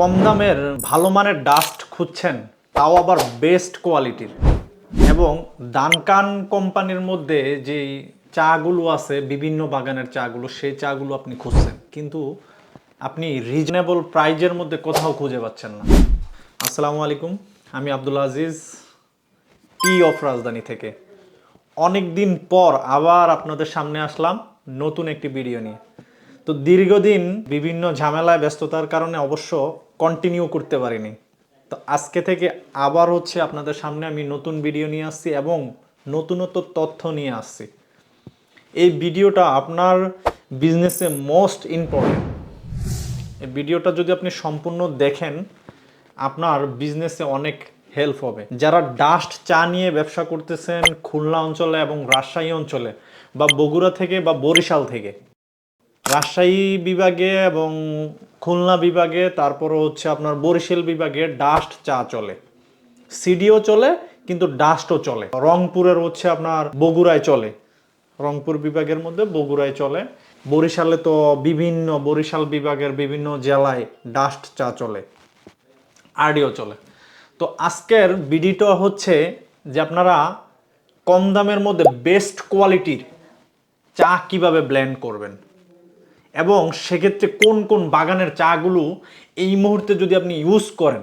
কম দামের ভালো মানের ডাস্ট খুঁজছেন, তাও আবার বেস্ট কোয়ালিটির এবং দানকান কোম্পানির মধ্যে যে চাগুলো আছে, বিভিন্ন বাগানের চাগুলো, সেই চাগুলো আপনি খুঁজছেন। কিন্তু আপনি রিজনেবল প্রাইজের মধ্যে কোথাও খুঁজে পাচ্ছেন না। আসসালামু আলাইকুম, আমি আব্দুল আজিজ টি অফ রাজধানী থেকে। অনেক দিন পর আবার আপনাদের সামনে আসলাম নতুন একটি ভিডিও নিয়ে। তো দীর্ঘদিন বিভিন্ন ঝামেলায় ব্যস্ততার কারণে অবশ্য কন্টিনিউ করতে পারিনি। তো আজকে থেকে আবার হচ্ছে আপনাদের সামনে আমি নতুন ভিডিও নিয়ে আসছি এবং নতুনত্ব তথ্য নিয়ে আসছি। এই ভিডিওটা আপনার বিজনেসে মোস্ট ইম্পর্টেন্ট এই ভিডিওটা যদি আপনি সম্পূর্ণ দেখেন, আপনার বিজনেসে অনেক হেল্প হবে। যারা ডাস্ট চা নিয়ে ব্যবসা করতেছেন খুলনা অঞ্চলে এবং রাজশাহী অঞ্চলে বা বগুড়া থেকে বা বরিশাল থেকে রাজশাহী বিভাগে এবং খুলনা বিভাগে তারপরে হচ্ছে আপনার বরিশাল বিভাগে ডাস্ট চা চলে। সিডিও চলে, কিন্তু ডাস্টও চলে। রংপুরের হচ্ছে আপনার বগুড়ায় চলে। রংপুর বিভাগের মধ্যে বগুড়ায় চলে। বরিশালে তো বিভিন্ন, বরিশাল বিভাগের বিভিন্ন জেলায় ডাস্ট চা চলে। আরডিও চলে। তো আজকের বিডিটা হচ্ছে যে আপনারা কম দামের মধ্যে বেস্ট কোয়ালিটির চা কীভাবে ব্লেন্ড করবেন। এবং সেক্ষেত্রে কোন কোন বাগানের চাগুলো এই মুহূর্তে যদি আপনি ইউজ করেন,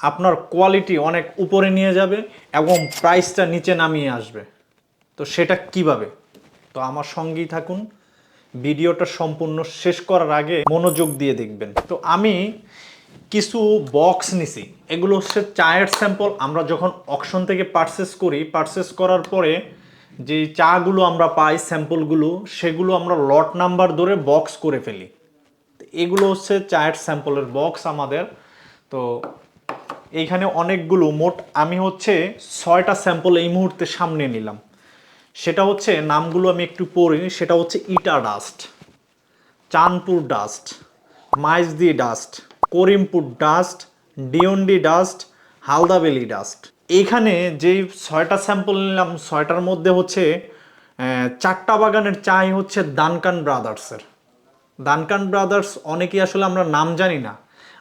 আপনার কোয়ালিটি অনেক উপরে নিয়ে যাবে এবং প্রাইসটা নিচে নামিয়ে আসবে। তো সেটা কীভাবে? তো আমার সঙ্গেই থাকুন। ভিডিওটা সম্পূর্ণ শেষ করার আগে মনোযোগ দিয়ে দেখবেন। তো আমি কিছু বক্স নিছি। এগুলো হচ্ছে চায়ের স্যাম্পল আমরা যখন অকশন থেকে পারচেস করি পারচেস করার পরে যে চাগুলো আমরা পাই, স্যাম্পলগুলো, সেগুলো আমরা লট নাম্বার ধরে বক্স করে ফেলি। এগুলো হচ্ছে চায়ের স্যাম্পলের বক্স আমাদের। তো এইখানে অনেকগুলো, মোট আমি হচ্ছে ছয়টা স্যাম্পল এই মুহূর্তে সামনে নিলাম। সেটা হচ্ছে, নামগুলো আমি একটু পড়ি সেটা হচ্ছে ইটা ডাস্ট, চাঁদপুর ডাস্ট, মাইজদি ডাস্ট, করিমপুর ডাস্ট, ডিওন্ডি ডাস্ট, হালদাবেলি ডাস্ট। এইখানে যেই ছয়টা স্যাম্পল নিলাম, ছয়টার মধ্যে হচ্ছে চারটা বাগানের চাই হচ্ছে দানকান ব্রাদার্সের দানকান ব্রাদার্স অনেকেই আসলে আমরা নাম জানি না,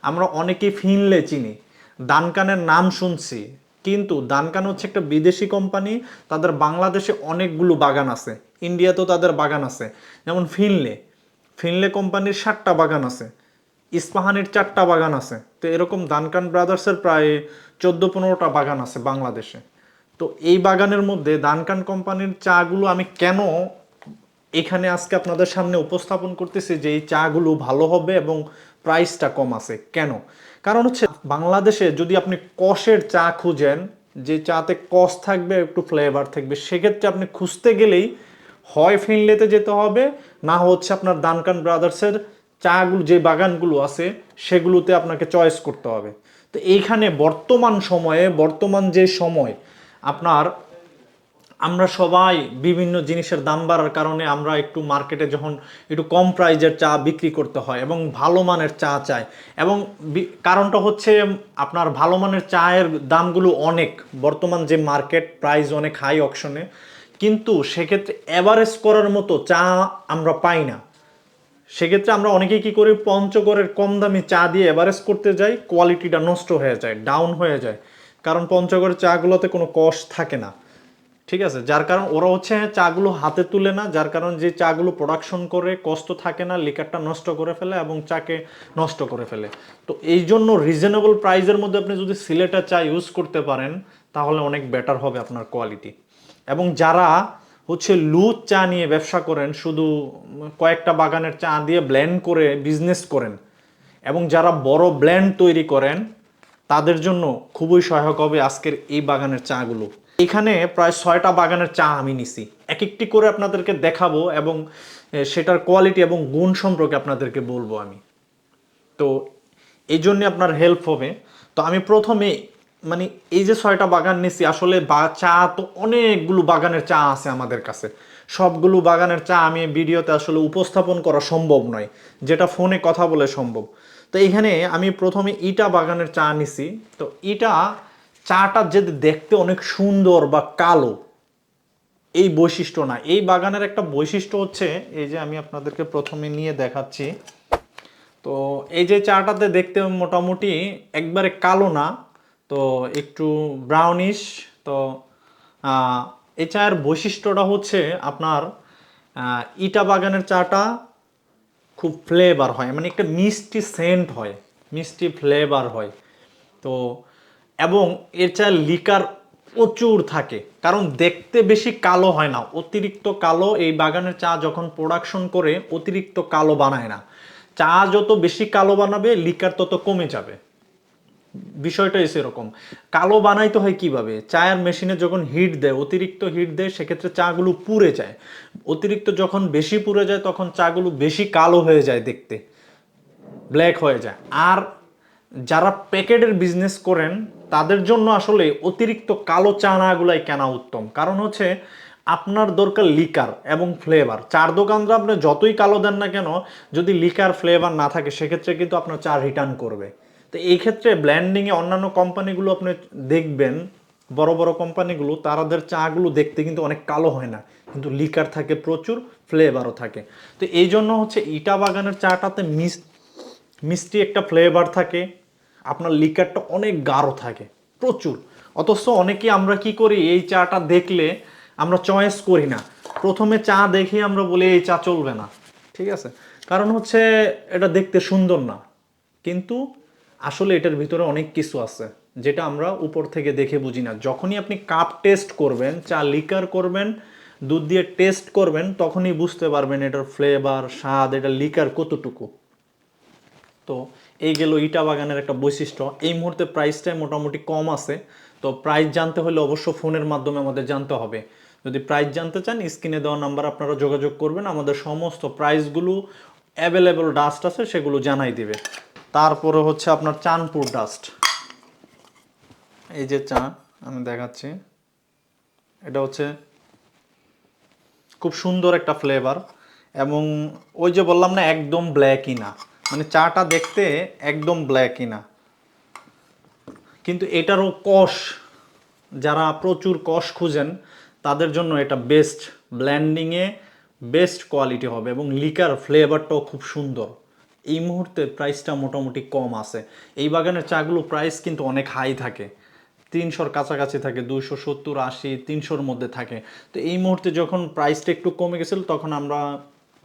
আমরা অনেকেই ফিনলে চিনি। দানকানের নাম শুনছি, কিন্তু দানকান হচ্ছে একটা বিদেশি কোম্পানি তাদের বাংলাদেশে অনেকগুলো বাগান আছে ইন্ডিয়াতেও তাদের বাগান আছে, যেমন ফিনলে। ফিনলে কোম্পানির ষাটটা বাগান আছে। ইস্পাহানির চারটা বাগান আছে। তো এরকম দানকান ব্রাদার্সের প্রায় চোদ্দ পনেরোটা বাগান আছে বাংলাদেশে। তো এই বাগানের মধ্যে দানকান কোম্পানির চাগুলো আমি কেন এখানে আজকে আপনাদের সামনে উপস্থাপন করতেছি যে এই চাগুলো ভালো হবে এবং প্রাইসটা কম আছে? কেন? কারণ হচ্ছে বাংলাদেশে যদি আপনি কষের চা খুঁজেন, যে চাতে কষ থাকবে, একটু ফ্লেভার থাকবে, সেক্ষেত্রে আপনি খুঁজতে গেলেই হয় ফিনলেতে যেতে হবে, না হচ্ছে আপনার দানকান ব্রাদার্সের চাগুলো, যে বাগানগুলো আছে, সেগুলোতে আপনাকে চয়েস করতে হবে। তো এইখানে বর্তমান সময়ে, বর্তমান যে সময়, আপনার আমরা সবাই বিভিন্ন জিনিসের দাম বাড়ার কারণে আমরা একটু মার্কেটে যখন একটু কম প্রাইজের চা বিক্রি করতে হয় এবং ভালো মানের চা চাই এবং কারণটা হচ্ছে আপনার ভালো মানের চায়ের দামগুলো অনেক। বর্তমান যে মার্কেট প্রাইস অনেক হাই অপশনে কিন্তু সেক্ষেত্রে অ্যাভারেজ করার মতো চা আমরা পাই না। সেক্ষেত্রে আমরা অনেকেই কি করি, পঞ্চগড়ের কম দামি চা দিয়ে এভারেজ করতে যাই কোয়ালিটিটা নষ্ট হয়ে যায় ডাউন হয়ে যায়। কারণ পঞ্চগড়ের চাগুলোতে কোনো কষ থাকে না। ঠিক আছে? যার কারণ ওরা হচ্ছে চাগুলো হাতে তুলে না, যার কারণ যে চাগুলো প্রোডাকশন করে কষ্ট থাকে না লিকারটা নষ্ট করে ফেলে এবং চাকে নষ্ট করে ফেলে। তো এই জন্য রিজনেবল প্রাইসের মধ্যে আপনি যদি সিলেটা চা ইউজ করতে পারেন, তাহলে অনেক বেটার হবে আপনার কোয়ালিটি এবং যারা হচ্ছে লুজ চা নিয়ে ব্যবসা করেন, শুধু কয়েকটা বাগানের চা দিয়ে ব্ল্যান্ড করে বিজনেস করেন। এবং যারা বড় ব্ল্যান্ড তৈরি করেন, তাদের জন্য খুবই সহায়ক হবে আজকের এই বাগানের চাগুলো। এখানে প্রায় ছয়টা বাগানের চা আমি নিছি। এক একটি করে আপনাদেরকে দেখাবো এবং সেটার কোয়ালিটি এবং গুণ সম্পর্কে আপনাদেরকে বলব আমি। তো, এই জন্যে আপনার হেল্প হবে। তো আমি প্রথমে মানে এই যে ছয়টা বাগান নিছি, আসলে বা চা তো অনেকগুলো বাগানের চা আছে আমাদের কাছে। সবগুলো বাগানের চা আমি ভিডিওতে আসলে উপস্থাপন করা সম্ভব নয়, যেটা ফোনে কথা বলে সম্ভব। তো এখানে আমি প্রথমে ইটা বাগানের চা নিছি। তো ইটা চাটা যে দেখতে অনেক সুন্দর বা কালো, এই বৈশিষ্ট্য না। এই বাগানের একটা বৈশিষ্ট্য হচ্ছে, এই যে আমি আপনাদেরকে প্রথমে নিয়ে দেখাচ্ছি। তো তো এই যে চাটাতে দেখতে মোটামুটি একবারে কালো না তো একটু ব্রাউনিশ তো এই চায়ের বৈশিষ্ট্যটা হচ্ছে আপনার ইটা বাগানের চাটা খুব ফ্লেভার হয় মানে একটা মিষ্টি সেন্ট হয়, মিষ্টি ফ্লেভার হয়। তো, এবং এর চা লিকার প্রচুর থাকে, কারণ দেখতে বেশি কালো হয় না, অতিরিক্ত কালো এই বাগানের চা যখন প্রোডাকশন করে, অতিরিক্ত কালো বানায় না। চা যত বেশি কালো বানাবে লিকার তত কমে যাবে। বিষয়টা এসে এরকম কালো বানাইতে হয় কীভাবে? চায়ের মেশিনে যখন হিট দেয়, অতিরিক্ত হিট দেয়, সেক্ষেত্রে চাগুলো পুড়ে যায়। অতিরিক্ত যখন বেশি পুড়ে যায়, তখন চাগুলো বেশি কালো হয়ে যায় দেখতে। ব্ল্যাক হয়ে যায়। আর যারা প্যাকেটের বিজনেস করেন, তাদের জন্য আসলে অতিরিক্ত কালো চানাগুলাই কেনা উত্তম। কারণ হচ্ছে, আপনার দরকার লিকার এবং ফ্লেভার চার দোকানরা আপনি যতই কালো দেন না কেন, যদি লিকার ফ্লেভার না থাকে, সেক্ষেত্রে কিন্তু আপনার চা রিটার্ন করবে। তো এই ক্ষেত্রে ব্ল্যান্ডিংয়ে অন্যান্য কোম্পানিগুলো আপনি দেখবেন, বড় বড় কোম্পানিগুলো তাদের চাগুলো দেখতে কিন্তু অনেক কালো হয় না। কিন্তু লিকার থাকে প্রচুর, ফ্লেভারও থাকে। তো এই জন্য হচ্ছে ইটা বাগানের চাটাতে মিস, মিষ্টি একটা ফ্লেভার থাকে। আপনার লিকারটা অনেক গাঢ় থাকে, প্রচুর। অথচ অনেকে আমরা কি করি, এই চাটা দেখলে আমরা চয়েস করি না। প্রথমে চা দেখে আমরা বলি, এই চা চলবে না। ঠিক আছে? কারণ হচ্ছে এটা দেখতে সুন্দর না। কিন্তু আসলে এটার ভিতরে অনেক কিছু আছে, যেটা আমরা উপর থেকে দেখে বুঝি না। যখনই আপনি কাপ টেস্ট করবেন, চা লিকার করবেন, দুধ দিয়ে টেস্ট করবেন, তখনই বুঝতে পারবেন এটার ফ্লেভার স্বাদ, এটা লিকার কতটুকু। তো এই গেল ইটা বাগানের একটা বৈশিষ্ট্য। এই মুহূর্তে প্রাইসটাই মোটামুটি কম আছে। তো প্রাইস জানতে হলে অবশ্য ফোনের মাধ্যমে আমাদের জানতে হবে। যদি প্রাইস জানতে চান, স্ক্রিনে দেওয়া নাম্বার আপনারা যোগাযোগ করবেন। আমাদের সমস্ত প্রাইসগুলো অ্যাভেলেবল ডাস্ট আছে, সেগুলো জানাই দিবে। তারপরে হচ্ছে আপনার চাঁদপুর ডাস্ট এই যে চা, আমি দেখাচ্ছি। এটা হচ্ছে খুব সুন্দর একটা ফ্লেভার এবং ওই যে বললাম না, একদম ব্ল্যাকই না। মানে চাটা দেখতে একদম ব্ল্যাকই না। কিন্তু এটারও কষ, যারা প্রচুর কষ খুঁজেন, তাদের জন্য এটা বেস্ট ব্ল্যান্ডিংয়ে বেস্ট কোয়ালিটি হবে এবং লিকার ফ্লেভারটাও খুব সুন্দর। এই মুহূর্তে প্রাইসটা মোটামুটি কম আছে। এই বাগানের চাগুলো প্রাইস কিন্তু অনেক হাই থাকে। তিনশোর কাছাকাছি থাকে দুশো সত্তর, আশি, তিনশোর মধ্যে থাকে। তো এই মুহূর্তে যখন প্রাইসটা একটু কমে গেছিল, তখন আমরা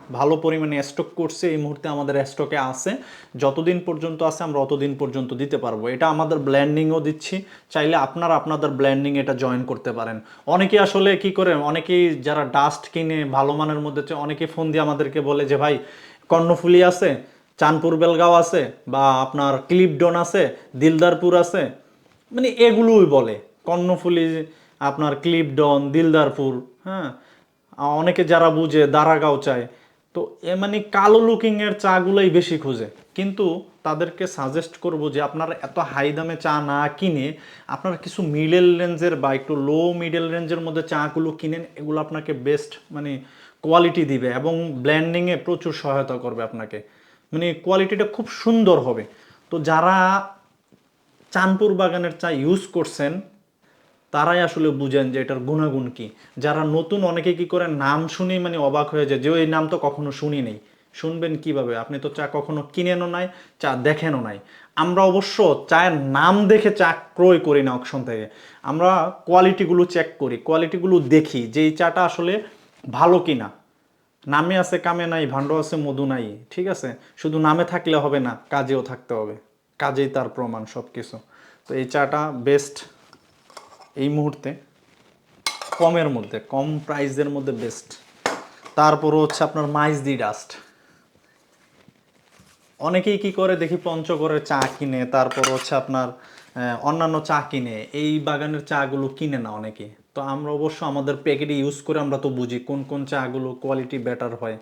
ভালো পরিমাণে স্টক করছি। এই মুহূর্তে আমাদের স্টকে আছে। যতদিন পর্যন্ত আছে, আমরা অতদিন পর্যন্ত দিতে পারব। এটা আমাদের ব্ল্যান্ডিংও দিচ্ছি। চাইলে আপনারা আপনাদের ব্ল্যান্ডিং এটা জয়েন করতে পারেন। অনেকে আসলে কি করে, অনেকেই যারা ডাস্ট কিনে ভালো মানের মধ্যে, অনেকে ফোন দিয়ে আমাদেরকে বলে যে, ভাই, কর্ণফুলি আছে? চাঁদপুর বেলগাঁও আছে বা আপনার ক্লিপডন আছে, দিলদারপুর আছে মানে এগুলোই বলে। কর্ণফুলি, আপনার ক্লিপডন, দিলদারপুর হ্যাঁ? অনেকে যারা বুঝে দারাগাঁও চায়। তো এ মানে কালো লুকিংয়ের চাগুলোই বেশি খুঁজে। কিন্তু তাদেরকে সাজেস্ট করব যে আপনারা এত হাই দামে চা না কিনে আপনারা কিছু মিডল রেঞ্জের বা একটু লো মিডল রেঞ্জের মধ্যে চাগুলো কিনেন, এগুলো আপনাকে বেস্ট মানে কোয়ালিটি দিবে এবং ব্ল্যান্ডিংয়ে প্রচুর সহায়তা করবে আপনাকে। মানে কোয়ালিটিটা খুব সুন্দর হবে। তো যারা চাঁদপুর বাগানের চা ইউজ করছেন, তারাই আসলে বুঝেন যে এটার গুণাগুণ কি। যারা নতুন, অনেকে কি করে নাম শুনেই মানে অবাক হয়ে যায় যে, ওই নাম তো কখনো শুনি নেই। শুনবেন কীভাবে? আপনি তো চা কখনো কিনেনও নাই, চা দেখেনও নাই। আমরা অবশ্য চায়ের নাম দেখে চা ক্রয় করি না অকশন থেকে। আমরা কোয়ালিটিগুলো চেক করি কোয়ালিটিগুলো দেখি যে এই চাটা আসলে ভালো কিনা। নামে আছে, কামে নাই ভাণ্ড আছে, মধু নাই, ঠিক আছে? শুধু নামে থাকলে হবে না, কাজেও থাকতে হবে। কাজেই তার প্রমাণ সব কিছু তো এই চাটা বেস্ট এই মুহূর্তে, কমের মধ্যে, কম প্রাইসের মধ্যে বেস্ট তারপরও হচ্ছে আপনার মাইজ দি ডাস্ট অনেকেই কি করে দেখি, পঞ্চগড়ের চা কিনে তারপর হচ্ছে আপনার অন্যান্য চা কিনে, এই বাগানের চাগুলো কিনে না অনেকে। তো আমরা অবশ্য আমাদের প্যাকেটে ইউজ করে আমরা তো বুঝি কোন কোন চাগুলো কোয়ালিটি বেটার হয়।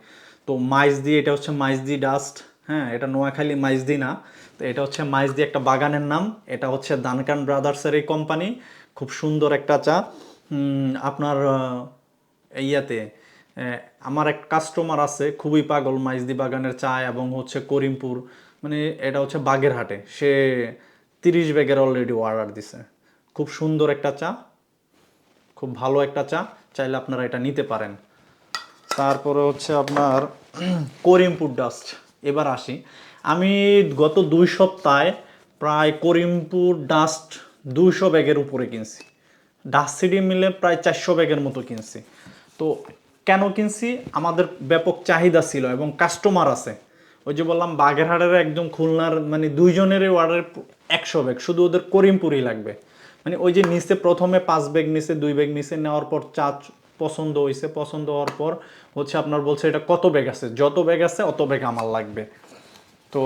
তো মাইজ দি এটা হচ্ছে মাইজ দি ডাস্ট হ্যাঁ এটা নোয়াখালী মাইজ দি না। তো এটা হচ্ছে মাইজ দি একটা বাগানের নাম, এটা হচ্ছে দানকান ব্রাদার্সের এই কোম্পানি খুব সুন্দর একটা চা। আপনার ইয়াতে আমার এক কাস্টমার আছে, খুবই পাগল মাইজদি বাগানের চা এবং হচ্ছে করিমপুর মানে এটা হচ্ছে বাগেরহাটে। সে তিরিশ ব্যাগের অলরেডি অর্ডার দিছে। খুব সুন্দর একটা চা। খুব ভালো একটা চা, চাইলে আপনারা এটা নিতে পারেন। তারপরে হচ্ছে আপনার করিমপুর ডাস্ট এবার আসি। আমি গত দুই সপ্তাহে প্রায় করিমপুর ডাস্ট দুইশো ব্যাগের উপরে কিনছি। ডাস্ট সিডি মিলে প্রায় চারশো ব্যাগের মতো কিনছি। তো কেন কিনছি? আমাদের ব্যাপক চাহিদা ছিল এবং কাস্টমার আছে। ওই যে বললাম, বাগেরহাটের একদম খুলনার মানে দুইজনেরই ওয়ার্ডের একশো ব্যাগ। শুধু ওদের করিমপুরই লাগবে। মানে ওই যে নিচে প্রথমে পাঁচ ব্যাগ নিচে দুই ব্যাগ নিচে নেওয়ার পর চা পছন্দ হয়েছে পছন্দ হওয়ার পর হচ্ছে আপনার বলছে এটা কত ব্যাগ আছে? যত ব্যাগ আছে, অত ব্যাগ আমার লাগবে। তো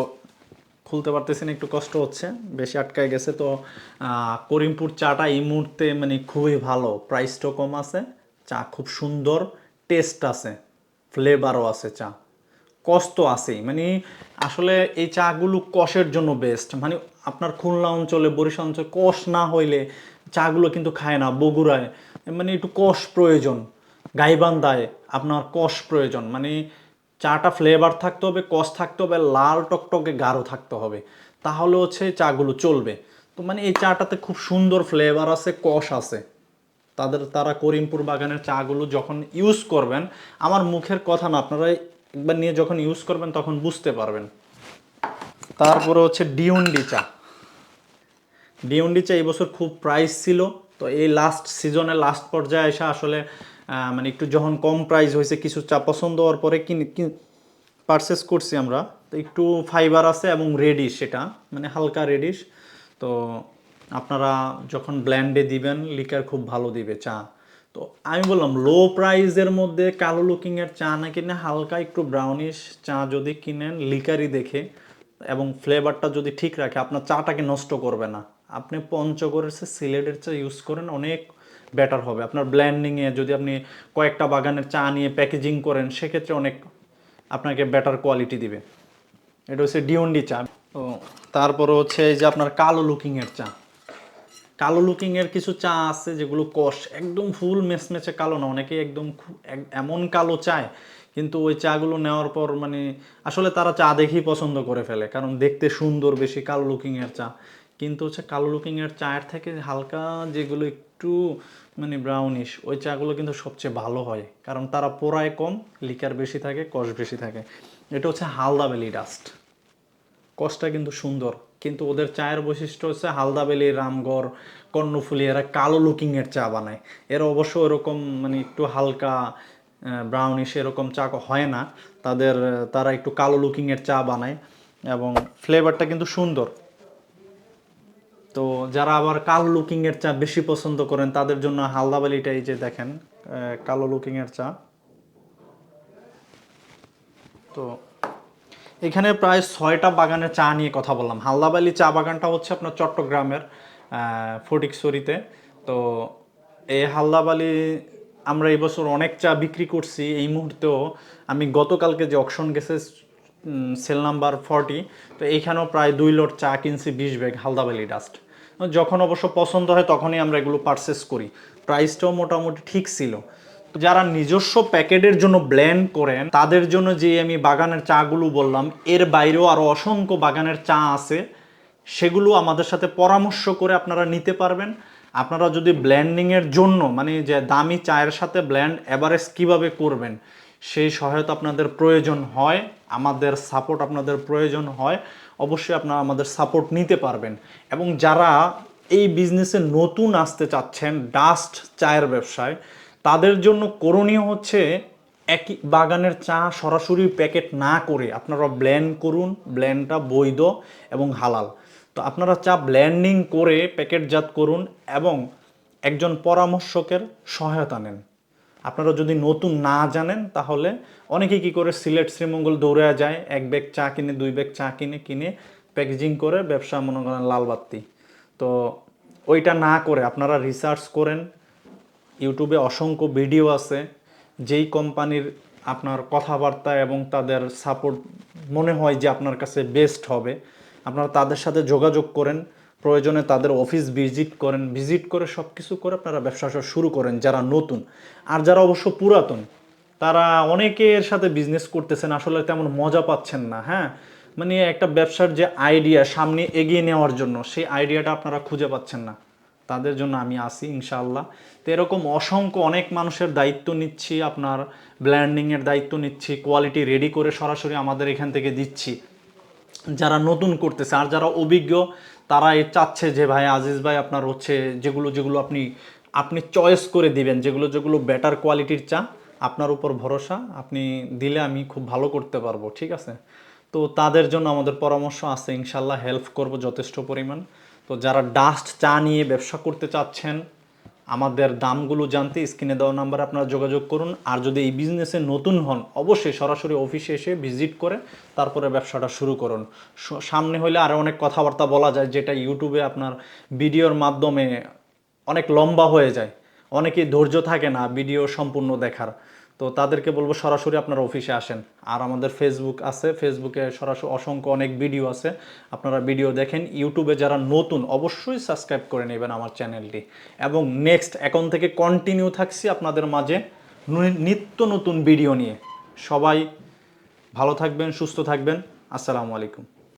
খুলতে পারতেছেন একটু কষ্ট হচ্ছে, বেশি আটকায় গেছে। তো করিমপুর চাটা এই মুহূর্তে মানে খুবই ভালো প্রাইসটাও কম আছে, চা খুব সুন্দর টেস্ট আছে ফ্লেভারও আছে চা। কষ্ট আছেই মানে আসলে এই চাগুলো কষের জন্য বেস্ট মানে আপনার খুলনা অঞ্চলে, বরিশাল অঞ্চলে কষ না হইলে চাগুলো কিন্তু খায় না, বগুড়ায়। মানে একটু কষ প্রয়োজন, গাইবান্ধায় আপনার কষ প্রয়োজন। মানে চাটা ফ্লেভার থাকতে হবে, কষ থাকতে হবে, লাল টকটকে গাঢ় থাকতে হবে। তাহলে হচ্ছে চাগুলো চলবে। তো মানে এই চাটাতে খুব সুন্দর ফ্লেভার আছে, কষ আছে। তাদের, তারা করিমপুর বাগানের চাগুলো যখন ইউজ করবেন, আমার মুখের কথা না, আপনারা একবার নিয়ে যখন ইউজ করবেন, তখন বুঝতে পারবেন। তারপরে হচ্ছে ডিউন্ডি চা। ডিউন্ডি চা এই বছর খুব প্রাইস ছিল, তো এই লাস্ট সিজনে লাস্ট পর্যায়ে এসে আসলে মানে একটু যখন কম প্রাইস হয়েছে, কিছু চা পছন্দ হওয়ার পরে কিনে পারচেস করছি আমরা। তো একটু ফাইবার আছে এবং রেডিশ সেটা মানে হালকা রেডিশ তো আপনারা যখন ব্ল্যান্ডে দিবেন লিকার খুব ভালো দিবে চা। তো আমি বললাম লো প্রাইসের মধ্যে কালো লুকিংয়ের চা না কিনে হালকা একটু ব্রাউনিশ চা যদি কিনেন লিকারই দেখে। এবং ফ্লেভারটা যদি ঠিক রাখে, আপনার চাটাকে নষ্ট করবে না। আপনি পঞ্চগড়ের সে সিলেটের চা ইউজ করেন, অনেক বেটার হবে। আপনার ব্ল্যান্ডিংয়ে যদি আপনি কয়েকটা বাগানের চা নিয়ে প্যাকেজিং করেন, সেক্ষেত্রে অনেক আপনাকে বেটার কোয়ালিটি দিবে। এটা হচ্ছে ডিওন্ডি চা। তো তারপরে হচ্ছে এই যে আপনার কালো লুকিংয়ের চা। কালো লুকিংয়ের কিছু চা আছে যেগুলো কষ, একদম ফুল মেচমেচে কালো না অনেকে একদম এক- এমন কালো চায় কিন্তু ওই চাগুলো নেওয়ার পর মানে আসলে তারা চা দেখেই পছন্দ করে ফেলে, কারণ দেখতে সুন্দর, বেশি কালো লুকিংয়ের চা। কিন্তু হচ্ছে কালো লুকিংয়ের চায়ের থেকে হালকা যেগুলো একটু মানে ব্রাউনিশ ওই চাগুলো কিন্তু সবচেয়ে ভালো হয়, কারণ তারা পোড়ায় কম লিকার বেশি থাকে, কষ বেশি থাকে। এটা হচ্ছে হালদা বেলি ডাস্ট। কষ্টটা কিন্তু সুন্দর, কিন্তু ওদের চায়ের বৈশিষ্ট্য হচ্ছে হালদা হালদাবেলি রামগড়, কর্ণফুলি এরা কালো লুকিংয়ের চা বানায়। এরা অবশ্য এরকম মানে একটু হালকা ব্রাউনিশ এরকম চা হয় না। তাদের তারা একটু কালো লুকিংয়ের চা বানায় এবং ফ্লেভারটা কিন্তু সুন্দর। তো যারা আবার কালো লুকিংয়ের চা বেশি পছন্দ করেন তাদের জন্য হালদাবালিটা এই যে দেখেন কালো লুকিংয়ের চা। তো এখানে প্রায় ছয়টা বাগানের চা নিয়ে কথা বললাম। হালদাবালি চা বাগানটা হচ্ছে আপনার চট্টগ্রামের আহ, ফটিকছড়িতে। তো এই হালদাবালি আমরা এবছর অনেক চা বিক্রি করছি এই মুহূর্তেও। আমি গতকালকে যে অকশন গেছে সেল নাম্বার ফর্টি, তো এইখানেও প্রায় দুই লট চা কিনছি বিশ ব্যাগ হালদাবালি ডাস্ট। যখন অবশ্য পছন্দ হয় তখনই আমরা এগুলো পারচেস করি। প্রাইসটাও মোটামুটি ঠিক ছিল। যারা নিজস্ব প্যাকেটের জন্য ব্লেন্ড করেন, তাদের জন্য যে আমি বাগানের চাগুলো বললাম, এর বাইরেও আরও অসংখ্য বাগানের চা আছে। সেগুলো আমাদের সাথে পরামর্শ করে আপনারা নিতে পারবেন। আপনারা যদি ব্ল্যান্ডিংয়ের জন্য মানে যে দামি চায়ের সাথে ব্ল্যান্ড এভারেজ কীভাবে করবেন, সেই সহায়তা আপনাদের প্রয়োজন হয়, আমাদের সাপোর্ট আপনাদের প্রয়োজন হয়, অবশ্যই আপনারা আমাদের সাপোর্ট নিতে পারবেন। এবং যারা এই বিজনেসে নতুন আসতে চাচ্ছেন ডাস্ট চায়ের ব্যবসায়, তাদের জন্য করণীয় হচ্ছে একই বাগানের চা সরাসরি প্যাকেট না করে আপনারা ব্ল্যান্ড করুন ব্ল্যান্ডটা বৈধ এবং হালাল। তো আপনারা চা ব্লেন্ডিং করে প্যাকেটজাত করুন এবং একজন পরামর্শকের সহায়তা নেন। আপনারা যদি নতুন না জানেন, তাহলে অনেকে কি করে, সিলেট শ্রীমঙ্গল দৌড়ে যায়, এক ব্যাগ চা কিনে, দুই ব্যাগ চা কিনে কিনে প্যাকেজিং করে ব্যবসা মনে করেন লালবাত্তি তো ওইটা না করে আপনারা রিসার্চ করেন, ইউটিউবে অসংখ্য ভিডিও আছে, যেই কোম্পানির আপনার কথাবার্তা এবং তাদের সাপোর্ট মনে হয় যে আপনার কাছে বেস্ট হবে। আপনারা তাদের সাথে যোগাযোগ করেন, প্রয়োজনে তাদের অফিস ভিজিট করেন ভিজিট করে সব কিছু করে আপনারা ব্যবসা শুরু করেন যারা নতুন। আর যারা অবশ্য পুরাতন, তারা অনেকের সাথে বিজনেস করতেছেন, আসলে তেমন মজা পাচ্ছেন না হ্যাঁ? মানে একটা ব্যবসার যে আইডিয়া সামনে এগিয়ে নেওয়ার জন্য, সেই আইডিয়াটা আপনারা খুঁজে পাচ্ছেন না। তাদের জন্য আমি আসি ইনশাআল্লাহ। তো এরকম অসংখ্য অনেক মানুষের দায়িত্ব নিচ্ছি, আপনার ব্ল্যান্ডিংয়ের দায়িত্ব নিচ্ছি কোয়ালিটি রেডি করে সরাসরি আমাদের এখান থেকে দিচ্ছি। যারা নতুন করতেছে, আর যারা অভিজ্ঞ তারা এ চাচ্ছে যে, ভাই, আজিজ ভাই, আপনার হচ্ছে যেগুলো যেগুলো আপনি আপনি চয়েস করে দিবেন, যেগুলো যেগুলো বেটার কোয়ালিটির চা, আপনার উপর ভরসা, আপনি দিলে আমি খুব ভালো করতে পারব। ঠিক আছে? তো তাদের জন্য আমাদের পরামর্শ আছে ইনশাল্লাহ হেল্প করব যথেষ্ট পরিমাণ। তো যারা ডাস্ট চা নিয়ে ব্যবসা করতে চাচ্ছেন আমাদের দামগুলো জানতে স্ক্রিনে দেওয়া নাম্বার আপনারা যোগাযোগ করুন। আর যদি এই বিজনেসে নতুন হন, অবশ্যই সরাসরি অফিসে এসে ভিজিট করে তারপরে ব্যবসাটা শুরু করুন। সামনে হলে আরও অনেক কথাবার্তা বলা যায়, যেটা ইউটিউবে আপনার ভিডিওর মাধ্যমে অনেক লম্বা হয়ে যায়। অনেকেই ধৈর্য থাকে না ভিডিও সম্পূর্ণ দেখার। তো তাদেরকে বলব সরাসরি আপনারা অফিসে আসেন। আর আমাদের ফেসবুক আছে। ফেসবুকে সরাসরি অসংখ্য অনেক ভিডিও আছে। আপনারা ভিডিও দেখেন। ইউটিউবে যারা নতুন, অবশ্যই সাবস্ক্রাইব করে নেবেন আমার চ্যানেলটি এবং নেক্সট এখন থেকে কন্টিনিউ থাকছি আপনাদের মাঝে নিত্য নতুন ভিডিও নিয়ে। সবাই ভালো থাকবেন, সুস্থ থাকবেন। আসসালামু আলাইকুম।